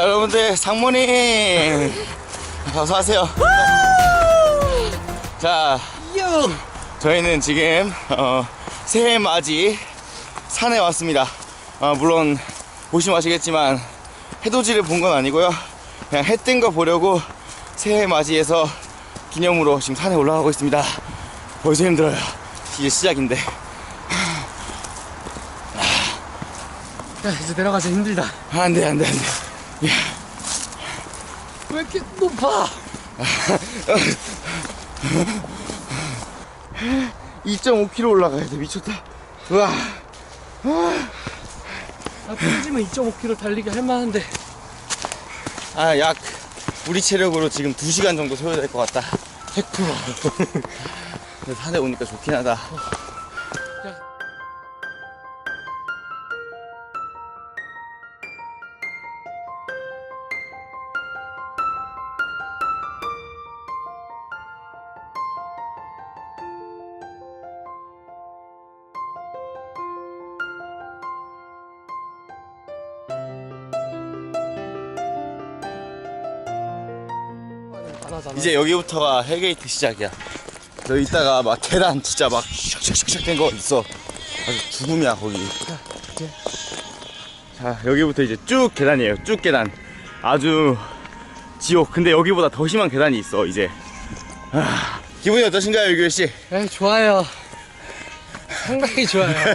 자 여러분들 상모님. 어서 하세요. 자 저희는 지금 어, 새해 맞이 산에 왔습니다. 어, 물론 보시면 아시겠지만 해돋이를 본 건 아니고요. 그냥 해 뜬 거 보려고 새해 맞이해서 기념으로 지금 산에 올라가고 있습니다. 벌써 힘들어요. 이제 시작인데. 야 이제 내려가자 힘들다. 안 돼 안 돼 안 돼 왜 이렇게 높아? 2.5km 올라가야 돼. 미쳤다. 우와. 아 떨어지면 2.5km 달리기 할 만한데. 아 약 우리 체력으로 지금 2시간 정도 소요될 것 같다. 100% 근데 산에 오니까 좋긴 하다 이제 여기부터가 헬게이트 시작이야. 너 이따가 막 계단 진짜 막 샥샥샥샥 된 거 있어. 아주 죽음이야 거기. 자 여기부터 이제 쭉 계단이에요. 쭉 계단. 아주 지옥. 근데 여기보다 더 심한 계단이 있어 이제. 아, 기분이 어떠신가요 유규 씨? 에이 좋아요. 상당히 좋아요.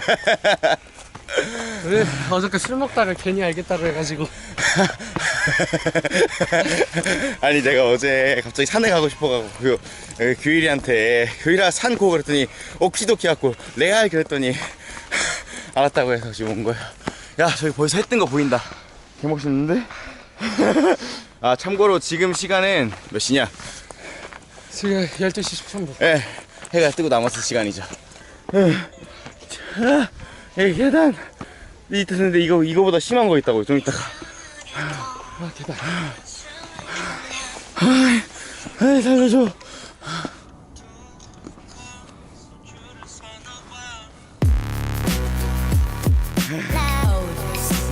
왜 어저께 술 먹다가 괜히 알겠다고 해가지고 아니 내가 어제 갑자기 산에 가고 싶어가고 그그 규일이한테 규일아 산 고 그랬더니 오키도키 하고 레알 그랬더니 알았다고 해서 지금 온 거야 야 저기 벌써 해 뜬 거 보인다. 개멋있는데? 아 참고로 지금 시간은 몇 시냐? 지금 12시 13분. 예 해가 뜨고 남았을 시간이죠. 예. 자, 이 계단. 이 있는데 이거 이거보다 심한 거 있다고 좀 이따가 아 계단 에이 살려줘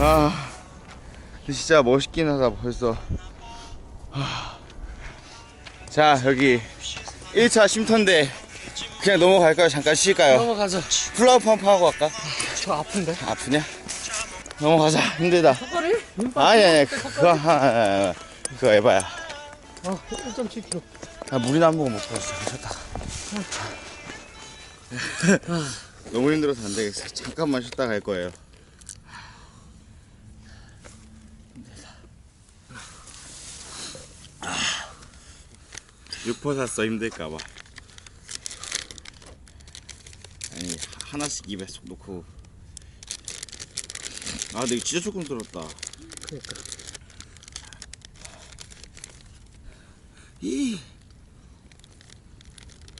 아 진짜 멋있긴 하다 벌써 하. 자 여기 1차 쉼터인데 그냥 넘어갈까요? 잠깐 쉴까요? 넘어가자 플라워 펌프 하고 갈까? 저 아픈데 아프냐? 넘어가자 힘들다? 아니 아니 그거 하- 그거 에바야 어 1.7km 아, 물이나 한 모금 먹고 왔어. 미쳤다. 너무 힘들어서 안 되겠어. 잠깐만 쉬다 갈 거예요. 육포 샀어 힘들까봐. 아니 하나씩 입에 쏙 놓고. 아, 근데 진짜 조금 들었다. 그러니까 이.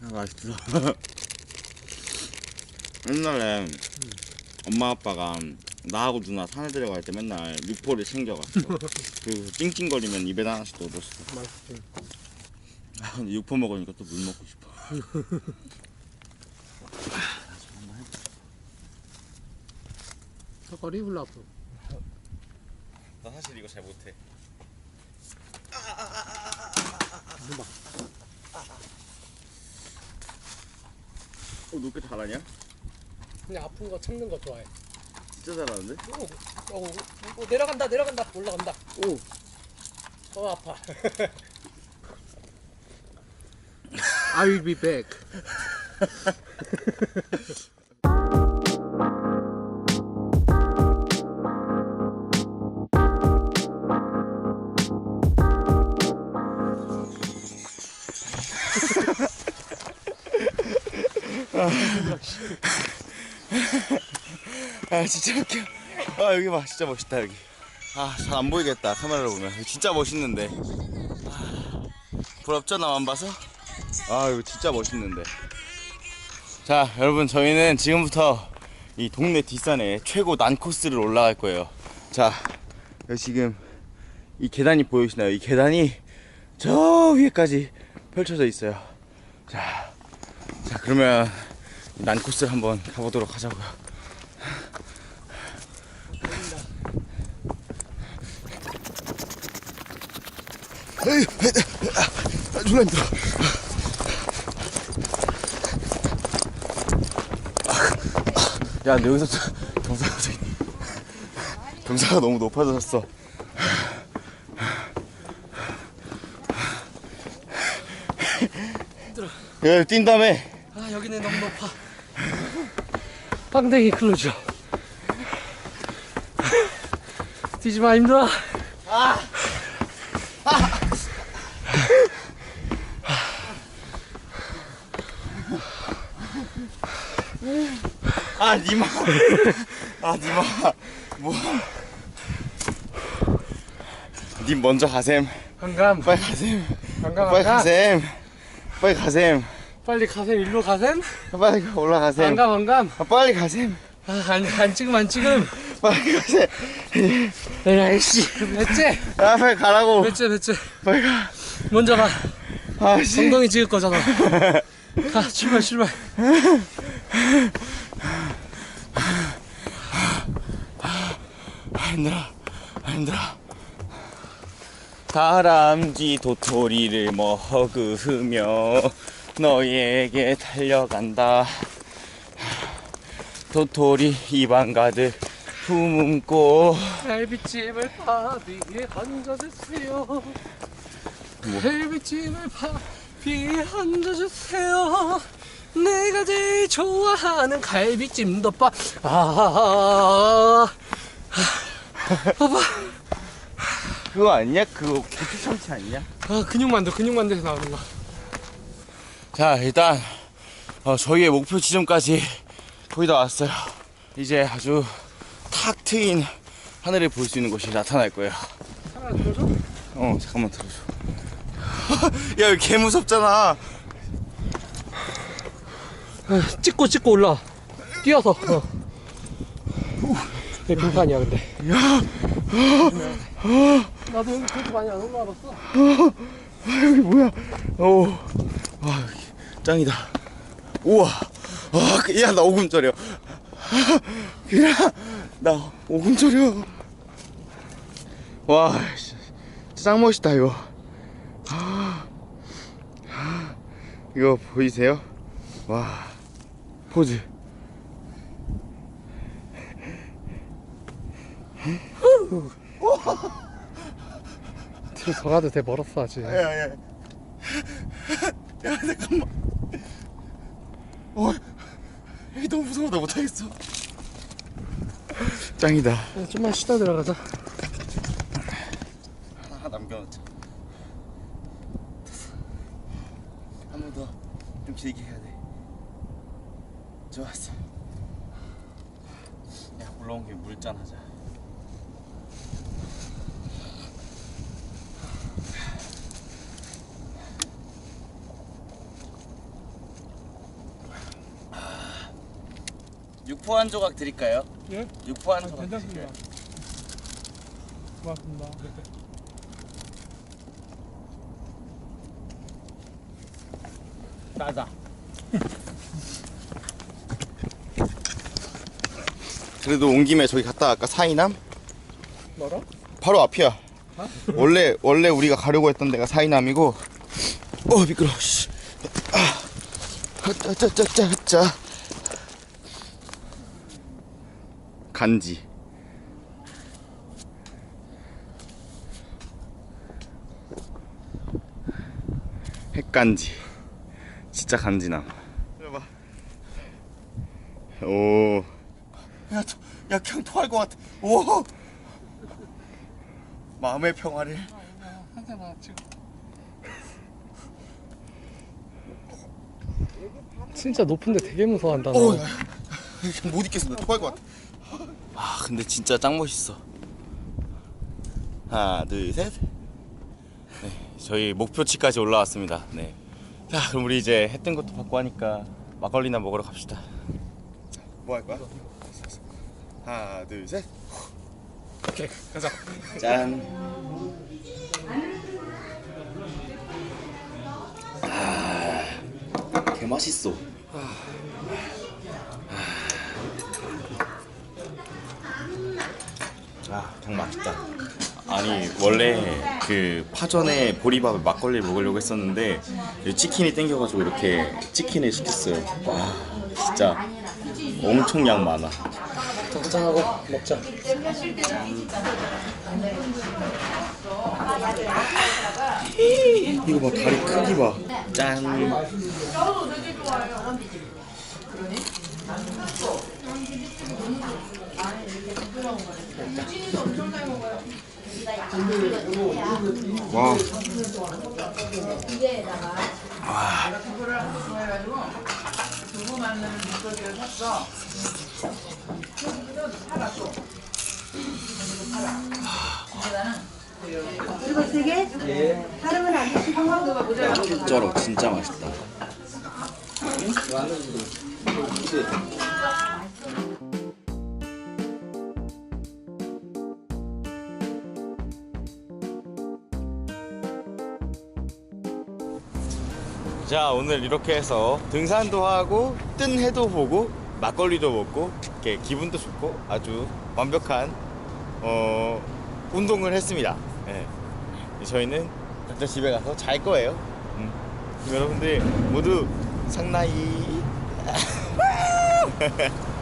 아 맛있어. 옛날에 엄마 아빠가 나하고 누나 산에 데려갈 때 맨날 육포를 챙겨갔어. 그 찡찡거리면 입에 하나씩 넣어줬어. 맛있지 아 근데 육포 먹으니까 또 물 먹고 싶어. 턱걸이 훌라프 나 사실 이거 잘 못해. 누나 어, 너꽤 잘하냐? 그냥 아픈 거 참는 거 좋아해 진짜 잘하는데? 오, 오, 오, 내려간다 내려간다 올라간다 오. 어 아파 I will be back 아 진짜 웃겨. 아 여기 봐 진짜 멋있다 여기. 아 잘 안 보이겠다 카메라로 보면 진짜 멋있는데. 아, 부럽죠 나만 봐서? 아 이거 진짜 멋있는데. 자 여러분 저희는 지금부터 이 동네 뒷산에 최고 난 코스를 올라갈 거예요. 자 지금 이 계단이 보이시나요? 이 계단이 저 위에까지 펼쳐져 있어요. 자, 자 그러면 난 코스를 한번 가보도록 하자고요. 아, 졸라 힘들어. 야, 근데 여기서 경사가 경사가 너무 높아졌어. 야, 뛴 다음에 아 여기는 너무 높아 빵댕이 클로저 뛰지 마 힘들어 아, 니마. 아, 니마. 뭐. 님 먼저 가셈. 한감 빨리 가셈. 한감 빨리 한감 가셈. 빨리 가셈. 빨리 가셈 일로 가셈 빨리 올라가셈. 한감 한감 아, 빨리 가셈. 아안 안 찍음 안 찍음 빨리 가셈. 에라이씨 몇째 아, 빨리 가라고. 몇째 몇째 빨리 가. 먼저 가 아, 씨. 엉덩이 찍을 거잖아 가 출발 출발 아, 힘들어. 아, 힘들어. 다람쥐 도토리를 먹으며 너에게 달려간다. 도토리 입안 가득 품고. 갈비찜을 밥 위에 얹어주세요. 갈비찜을 밥 위에 얹어주세요. 내가 제일 좋아하는 갈비찜 덮밥. 아 봐봐 그거 아니야? 그거 고추 참치 아니냐? 아 근육만두 근육만두에서 나오는 거 자 일단 어, 저희의 목표 지점까지 거의 다 왔어요. 이제 아주 탁 트인 하늘을 볼 수 있는 곳이 나타날 거예요? 어 잠깐만 들어줘. 야 여기 개 무섭잖아. 아, 찍고 찍고 올라. 뛰어서. 어. 여기 빙판이야 근데. 나도 여기 그렇게 많이 안 올라와봤어. 여기 뭐야? 오, 와 여기 짱이다. 우와. 야나 오금 저려 그냥 나 오금 저려 와짱 멋있다 이거. 이거 보이세요? 와 포즈. 뒤로 더 가도 돼 멀었어 아직. 야야. 야 잠깐만 어 여기 너무 무서워. 나 못하겠어. 짱이다. 야, 좀만 쉬다 들어가자. 하나 남겨놓자. 한번 더 좀 길게 해야 돼. 좋았어. 야 올라온 김에 물잔 하자 육포 한 조각 드릴까요? 예? 육포 한 조각 드릴까요? 고맙습니다 나다 그래도 온 김에 저기 갔다 아까 사이남? 뭐라? 바로 앞이야. 원래 원래 우리가 가려고 했던 데가 사이남이고. 어 미끄러. 씨. 아, 짜짜짜짜짜. 간지. 핵간지. 진짜 간지남. 봐. 오. 야, 저, 야, 그냥 토할 것 같아. 오. 마음의 평화를. 진짜 높은데 되게 무서워한다 야, 야, 못 있겠어. 나 토할 것 같아. 아, 근데 진짜 짱 멋있어. 하나, 둘, 셋. 네, 저희 목표치까지 올라왔습니다. 네. 자, 그럼 우리 이제 해뜬 것도 받고 하니까 막걸리나 먹으러 갑시다. 뭐 할 거야? 하나, 둘, 셋. 오케이 가자 짠. 아, 개 맛있어. 아, 장 맛있다. 아니 원래 그 파전에 보리밥에 막걸리 먹으려고 했었는데 치킨이 땡겨가지고 이렇게 치킨을 시켰어요. 와 진짜 엄청 양 많아. 한잔하고 먹자. 이거 봐 다리 크기 봐. 짠. 와. 그리고 세 개? 다른 안 드시고 쩔어 진짜 맛있다. 자 오늘 이렇게 해서 등산도 하고 뜬 해도 보고 막걸리도 먹고 이렇게 기분도 좋고 아주 완벽한 어, 운동을 했습니다. 예. 저희는 각자 집에 가서 잘 거예요. 음. 여러분들 모두 상나이.